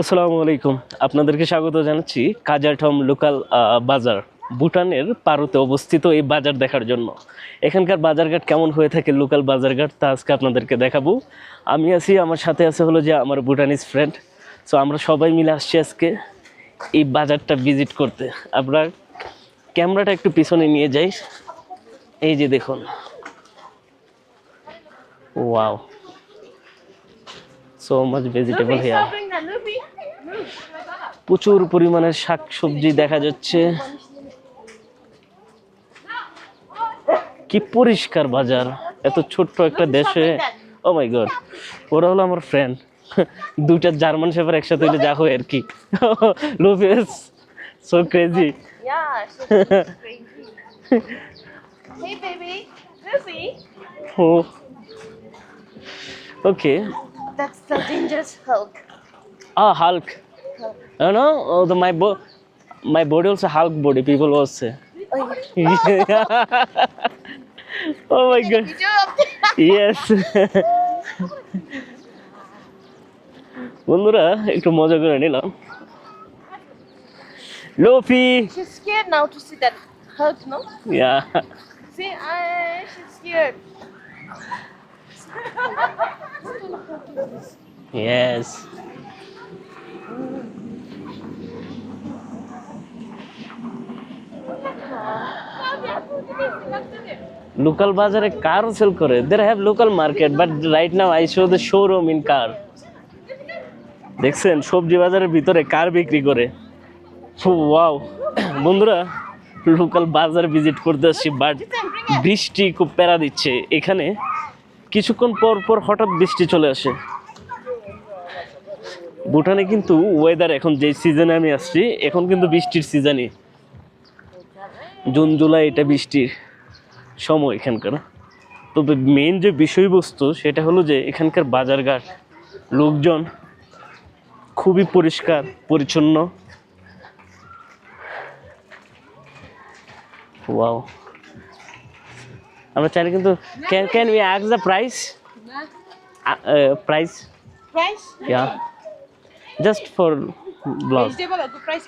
আসসালামু আলাইকুম। আপনাদেরকে স্বাগত জানাচ্ছি কাজারঠম লোকাল বাজার, ভুটানের পারুতে অবস্থিত এই বাজার দেখার জন্য। এখানকার বাজারঘাট কেমন হয়ে থাকে লোকাল বাজারঘাট, তা আজকে আপনাদেরকে দেখাবো। আমি আছি, আমার সাথে আছে হলো যে আমার ভুটানিজ ফ্রেন্ড সো আমরা সবাই মিলে আসছি আজকে এই বাজারটা ভিজিট করতে। আমরা ক্যামেরাটা একটু পিছনে নিয়ে যাই। এই যে দেখুন। Wow so much vegetable here. প্রচুর পরিমাণে শাক সবজি দেখা যাচ্ছে। কি পরিষ্কার বাজার এত ছোট্ট একটা দেশে। ও মাই গড ওরা হলো আমার ফ্রেন্ড দুইটা জার্মান শেফার একসাথে হইলে যা হয় আর কি। লুফিস so crazy. Oh okay That's the dangerous Hulk. Ah, Hulk. You know, oh, the my bo- my body also Hulk body. People also say. oh my god. Yes. বন্ধুরা একটু মজা করে নিলাম লোফি She's scared now to see that Hulk, no? Yeah See, I, she's scared. Yes local বাজারে car sale করে। There have local market but right now I show the showroom in car দেখছেন? সবজি বাজারের ভিতরে কার বিক্রি করে। ওয়াও বন্ধুরা local বাজার ভিজিট করতে আসছি বাট বৃষ্টি খুব প্যারা দিচ্ছে। এখানে কিছুক্ষণ পর পর হঠাৎ বৃষ্টি চলে আসে। ভুটানে কিন্তু ওয়েদার এখন যে সিজনে আমি আসছি, এখন কিন্তু বৃষ্টির সিজনই জুন জুলাই এটা বৃষ্টির সময় এখানকার। তবে মেন যে বিষয়বস্তু সেটা হলো যে এখানকার বাজারঘাট লোকজন খুবই পরিষ্কার পরিচ্ছন্ন। ওয়াও আমরা চাইলে কিন্তু can can we আক্স the price price Price? Yeah just for blog. Vegetable price.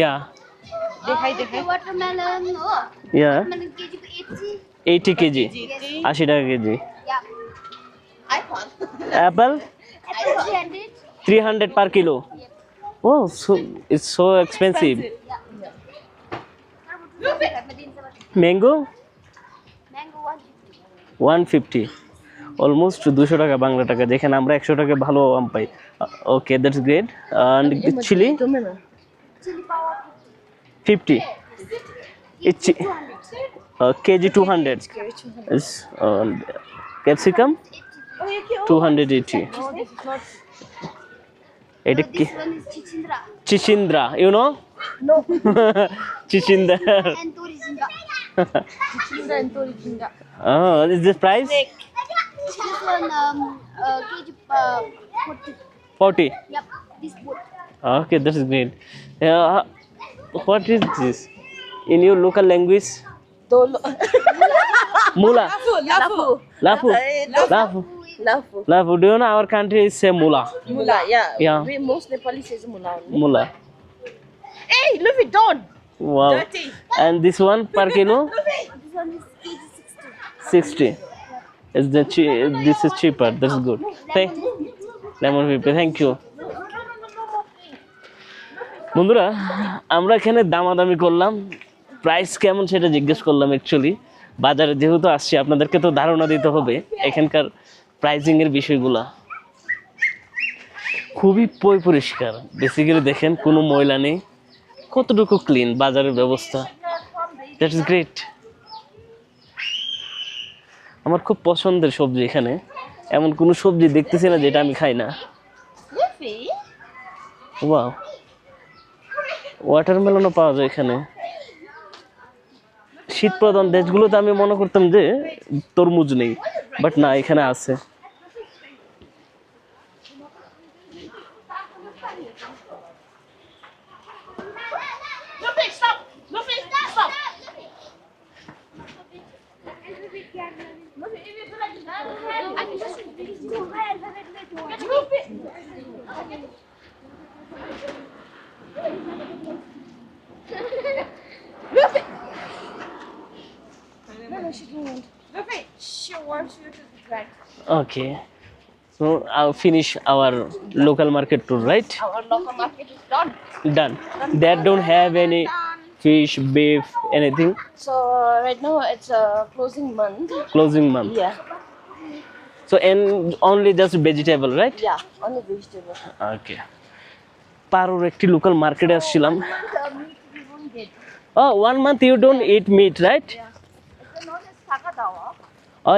Yeah yeah 80. KG আশি টাকা KG. Yeah. iPhone. 300. Three hundred per kilo oh so it's so expensive mango one fifty almost দুশো টাকা বাংলা টাকা যেখানে আমরা একশো টাকা ভালো আম পাই। Okay that's great and chilli Chili power fifty it's KG two hundred capsicum Oh, yeah, cute. Two hundred eighty No, this is not. এটা কি This one is chichindra chichindra you know No. Chichindra and torisindra. Chinda and Tori Chinda. Oh, is this price? This one um uh, kg uh, 40. 40. Yep. This boat. Okay, that is great. Uh, what is this? In your local language? Dolo. Mula. Lafu. Lafu. Lafu. Lafu. Lafu. Do you know our country is say mula? Mula, yeah. Yeah. We most Nepali says mula only. Mula. Hey, Luffy, don't. Wow. Dirty. And this one per kilo? This one is 60. 60. Is the che- this is cheaper. That's good. Thank lemon pepper. Thank you. বন্ধুরা আমরা এখানে দামাদামি করলাম। Price কেমন সেটা জিজ্ঞেস করলাম actually বাজারে যেহেতু আসছি আপনাদেরকে তো ধারণা দিতে হবে এখানকার প্রাইজিং এর বিষয়গুলা। খুবই পয় পরিষ্কার। বেসিক্যালি দেখেন কোনো ময়লা নেই। কতটুকু ক্লিন বাজারের ব্যবস্থা। দ্যাট ইজ গ্রেট আমার খুব পছন্দের সবজি এখানে। এমন কোনো সবজি দেখতেছি না যেটা আমি খাই না? ওয়াও ওয়াটারমেলনও পাওয়া যায় এখানে শীত প্রধান দেশগুলোতে আমি মনে করতাম যে তরমুজ নেই বাট না এখানে আছে Luffy, stop! Right. Okay. So I'll finish our local market tour, right? Our local market is done. Done. That don't have any fish, beef, anything. So uh, right now it's a closing month. Closing month. Yeah. So and only just vegetable, right? Yeah. Only vegetable. Okay. পারোর একটি local মার্কেটে আসছিলাম The meat we won't get. Oh one month you don't eat meat right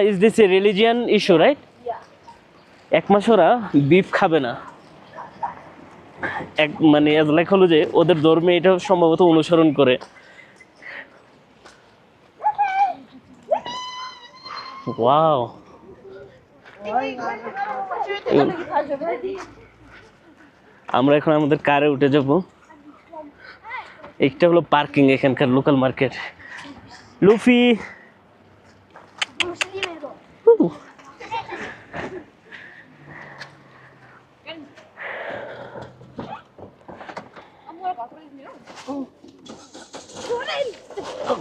is this a religion issue right. এক মাস ওরা beef খাবে না। এক মানে লাইক হলো যে ওদের ধর্মে এটা সম্ভবত অনুসরণ করে। ওয়াও আমরা এখন আমাদের কারে উঠে যাব। একটা হলো পার্কিং এখানকার লোকাল মার্কেট লুফি!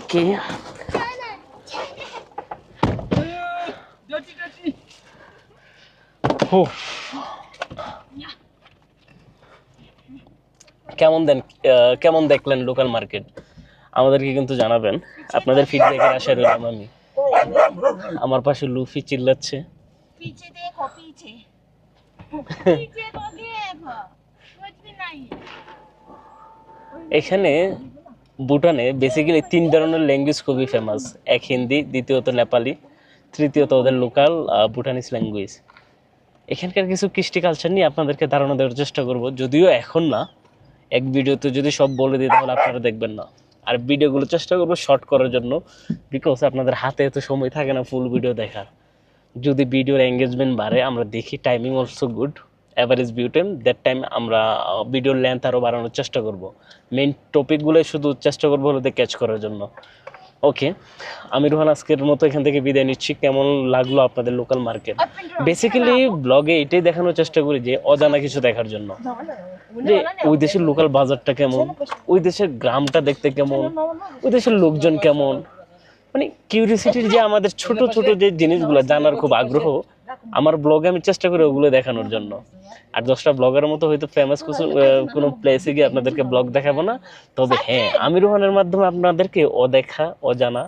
আজকে কেমন দেন কেমন দেখলেন লোকাল মার্কেট আমাদেরকে কিন্তু জানাবেন। আপনাদের ফিডব্যাকের আশা রইলাম আমি। আমার পাশে লুফি চিল্লাচ্ছে। এখানে ভুটানে বেসিক্যালি তিন ধরনের ল্যাঙ্গুয়েজ খুবই ফেমাস এক হিন্দি, দ্বিতীয়ত নেপালি, তৃতীয়ত ওদের লোকাল ভুটানিস ল্যাঙ্গুয়েজ এখানকার কিছু কৃষ্টি কালচার নিয়ে আপনাদেরকে ধারণা দেওয়ার চেষ্টা করব। যদিও এখন না, এক ভিডিওতে যদি সব বলে দিই, তাহলে আপনারা দেখবেন না। আর ভিডিওগুলো চেষ্টা করব শর্ট করার জন্য বিকজ আপনাদের হাতে এত সময় থাকে না ফুল ভিডিও দেখার। যদি ভিডিওর এঙ্গেজমেন্ট বাড়ে, আমরা দেখি timing also good average view time that time আমরা ভিডিওর লেন্থ আরও বাড়ানোর চেষ্টা করব মেন টপিকগুলো শুধু চেষ্টা করব হলো ক্যাচ করার জন্য ওকে আমি রোহান আজকের মতো এখান থেকে বিদায় নিচ্ছি কেমন লাগল আপনাদের লোকাল মার্কেট বেসিক্যালি ব্লগে এটাই দেখানোর চেষ্টা করি যে অজানা কিছু দেখার জন্য যে ওই দেশের লোকাল বাজারটা কেমন ওই দেশের গ্রামটা দেখতে কেমন ওই দেশের লোকজন কেমন মানে কিউরিয়াসিটির যে আমাদের ছোট ছোট যে জিনিসগুলো জানার খুব আগ্রহ আমার ব্লগে আমি চেষ্টা করি ওগুলো দেখানোর জন্য। আর দশটা ব্লগের মতো হয়তো ফেমাস কিছু কোনো প্লেসে গিয়ে আপনাদেরকে ব্লগ দেখাবো না। তবে হ্যাঁ আমি রোহানের মাধ্যমে আপনাদেরকে অদেখা অজানা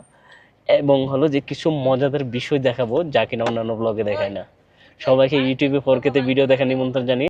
এবং হলো যে কিছু মজাদার বিষয় দেখাবো যা কিনা অন্যান্য ব্লগে দেখায় না। সবাইকে ইউটিউবে ফরকেতে ভিডিও দেখা নিমন্ত্রণ জানিয়ে